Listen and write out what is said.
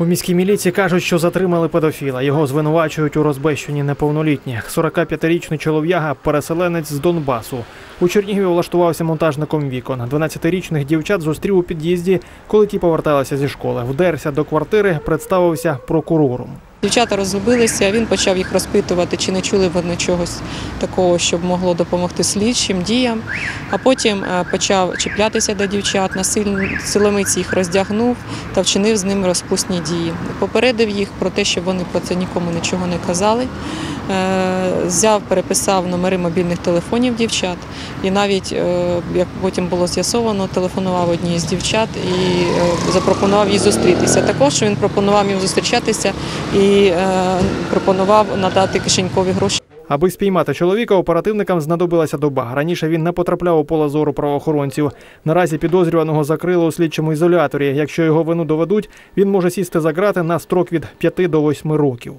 У міській міліції кажуть, що затримали педофіла. Його звинувачують у розбещенні неповнолітніх. 45-річний чолов'яга, переселенець з Донбасу. У Чернігові влаштувався монтажником вікон. 12-річних дівчат зустрів у під'їзді, коли ті поверталися зі школи. Вдерся до квартири, представився прокурором. Дівчата розгубилися, він почав їх розпитувати, чи не чули вони чогось такого, щоб могло допомогти слідчим діям. А потім е, почав чіплятися до дівчат, насильно їх роздягнув та вчинив з ними розпусні дії. Попередив їх про те, щоб вони про це нікому нічого не казали. Е, Взяв, переписав номери мобільних телефонів дівчат, і навіть, е, як потім було з'ясовано, телефонував одній з дівчат і е, запропонував їй зустрітися. Також він пропонував їм зустрічатися і пропонував надати кишенькові гроші. Аби спіймати чоловіка, оперативникам знадобилася доба. Раніше він не потрапляв у поле зору правоохоронців. Наразі підозрюваного закрили у слідчому ізоляторі. Якщо його вину доведуть, він може сісти за грати на строк від 5 до 8 років.